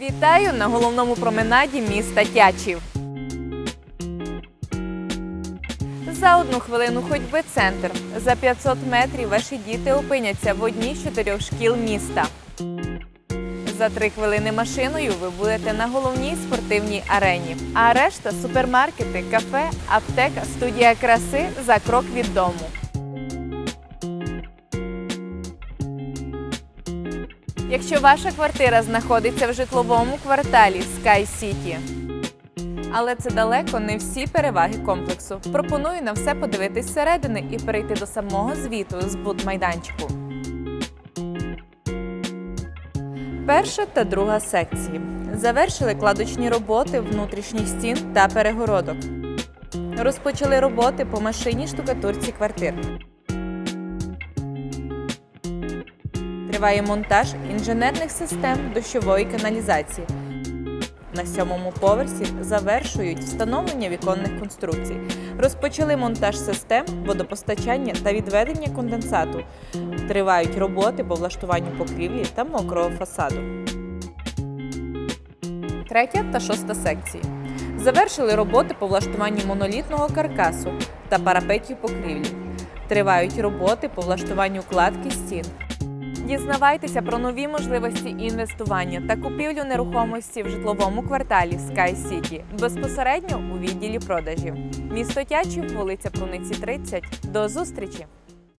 Вітаю на головному променаді міста Тячів. За одну хвилину ходьби центр. За 500 метрів ваші діти опиняться в одній з чотирьох шкіл міста. За три хвилини машиною ви будете на головній спортивній арені. А решта супермаркети, кафе, аптека, студія краси за крок від дому. Якщо ваша квартира знаходиться в житловому кварталі Sky City. Але це далеко не всі переваги комплексу. Пропоную на все подивитись зсередини і перейти до самого звіту з будмайданчику. Перша та друга секції. Завершили кладочні роботи внутрішніх стін та перегородок. Розпочали роботи по машині штукатурці квартир. Триває монтаж інженерних систем дощової каналізації. На сьомому поверсі завершують встановлення віконних конструкцій. Розпочали монтаж систем водопостачання та відведення конденсату. Тривають роботи по влаштуванню покрівлі та мокрого фасаду. Третя та шоста секції. Завершили роботи по влаштуванню монолітного каркасу та парапетів покрівлі. Тривають роботи по влаштуванню кладки стін. Дізнавайтеся про нові можливості інвестування та купівлю нерухомості в житловому кварталі Sky City безпосередньо у відділі продажів. Місто Тячів, вулиця Пруниці 30. До зустрічі!